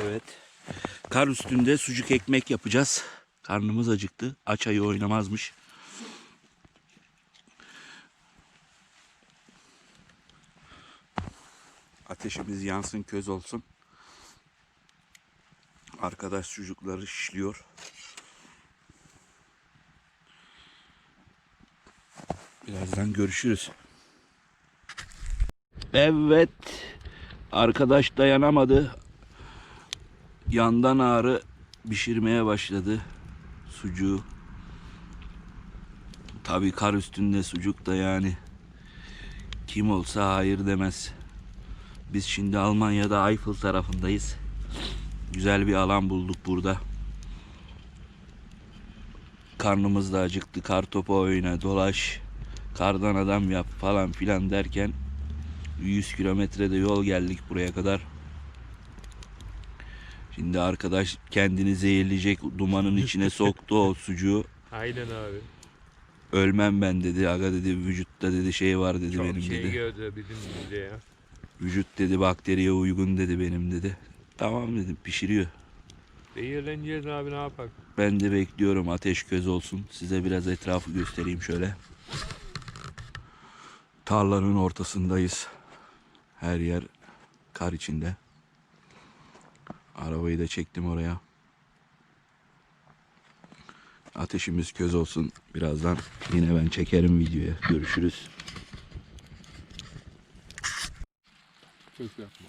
Evet. Kar üstünde sucuk ekmek yapacağız. Karnımız acıktı. Aç ayı oynamazmış. Ateşimiz yansın, köz olsun. Arkadaş sucukları şişliyor. Birazdan görüşürüz. Evet. Arkadaş dayanamadı. Yandan ağrı pişirmeye başladı. Sucuğu. Tabii kar üstünde sucuk da yani. Kim olsa hayır demez. Biz şimdi Almanya'da Eiffel tarafındayız. Güzel bir alan bulduk burada. Karnımız da acıktı. Kar topu oyna, dolaş. Kardan adam yap falan filan derken 100 kilometrede yol geldik buraya kadar. Şimdi arkadaş kendini zehirleyecek dumanın içine soktu o sucuğu. Aynen abi. Ölmem ben dedi. Aga dedi vücutta dedi şey var dedi Çok benim şey dedi. gördü bizim bizde ya. Vücut dedi bakteriye uygun dedi benim dedi. Tamam dedim pişiriyor. Zehirleneceğiz abi ne yapak? Ben de bekliyorum ateş köz olsun. Size biraz etrafı göstereyim şöyle. Tarlanın ortasındayız. Her yer kar içinde. Arabayı da çektim oraya. Ateşimiz köz olsun. Birazdan yine ben çekerim videoya. Görüşürüz. Çok yapma.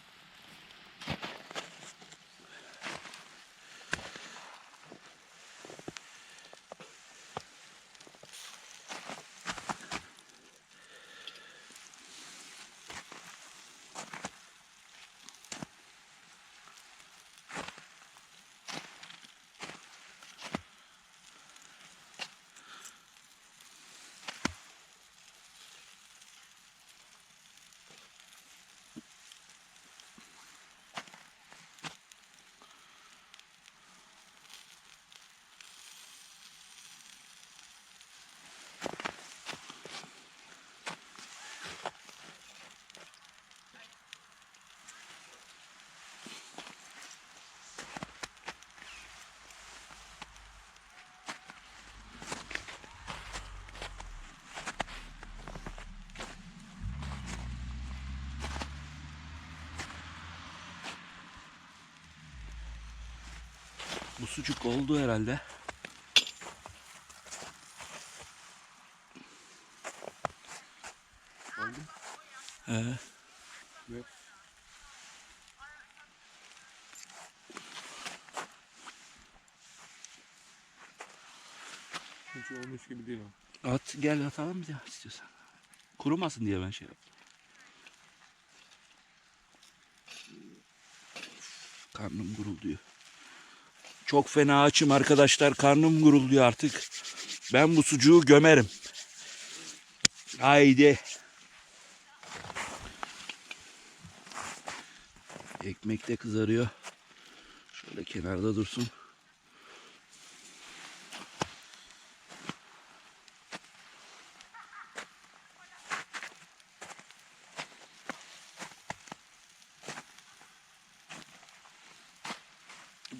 Sucuk oldu herhalde. Oldu. He. Ve hiç olmuş gibi değil o. At gel atalım bir daha istiyorsan. Kurumasın diye ben şey yaptım. Karnım gurulduyor. Çok fena açım arkadaşlar. Karnım gurulduyor artık. Ben bu sucuğu gömerim. Haydi. Ekmek de kızarıyor. Şöyle kenarda dursun.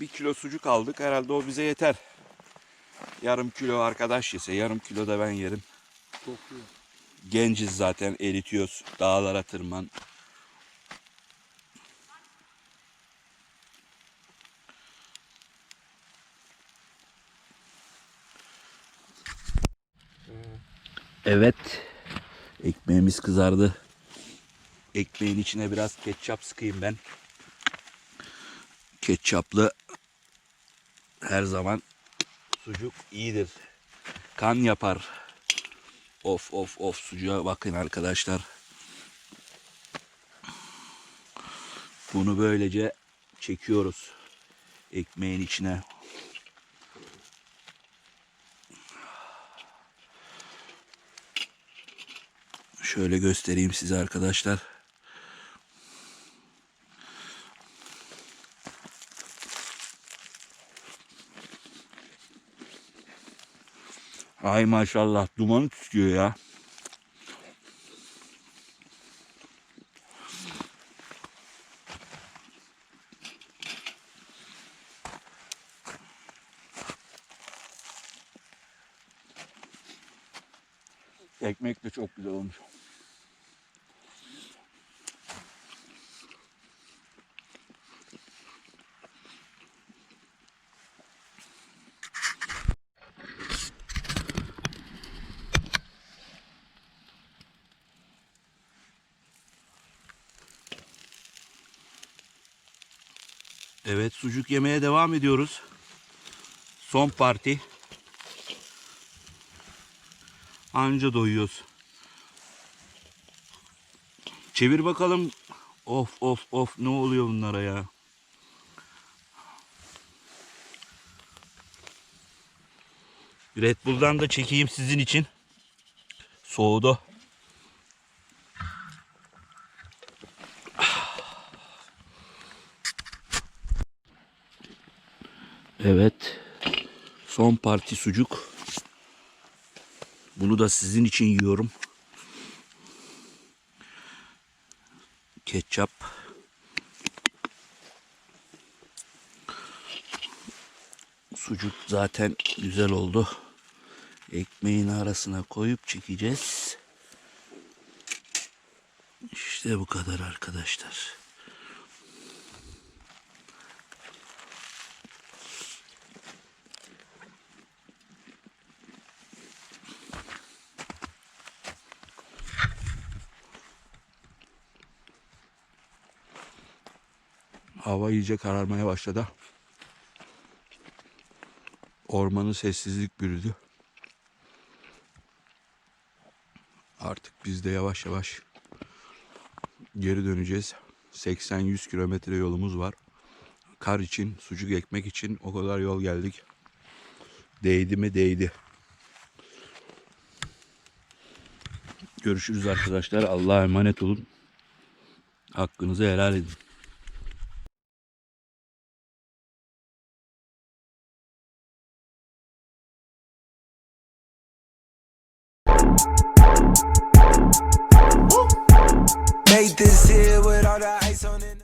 Bir kilo sucuk aldık. Herhalde o bize yeter. Yarım kilo arkadaş yese, yarım kilo da ben yerim. Genciz zaten, eritiyoruz. Dağlara tırman. Evet. Ekmeğimiz kızardı. Ekmeğin içine biraz ketçap sıkayım ben. Ketçaplı her zaman sucuk iyidir. Kan yapar. Of of of sucuğa bakın arkadaşlar. Bunu böylece çekiyoruz ekmeğin içine. Şöyle göstereyim size arkadaşlar. Ay maşallah dumanı tutuyor ya. Ekmek de çok güzel olmuş. Evet sucuk yemeye devam ediyoruz. Son parti. Anca doyuyoruz. Çevir bakalım. Of of of ne oluyor bunlara ya? Red Bull'dan da çekeyim sizin için. Soğudu. Evet. Son parti sucuk. Bunu da sizin için yiyorum. Ketçap. Sucuk zaten güzel oldu. Ekmeğin arasına koyup çekeceğiz. İşte bu kadar arkadaşlar. Hava iyice kararmaya başladı. Ormanı sessizlik bürüdü. Artık biz de yavaş yavaş geri döneceğiz. 80-100 kilometre yolumuz var. Kar için, sucuk ekmek için o kadar yol geldik. Değdi mi değdi. Görüşürüz arkadaşlar. Allah'a emanet olun. Hakkınızı helal edin. This here with all the ice on it.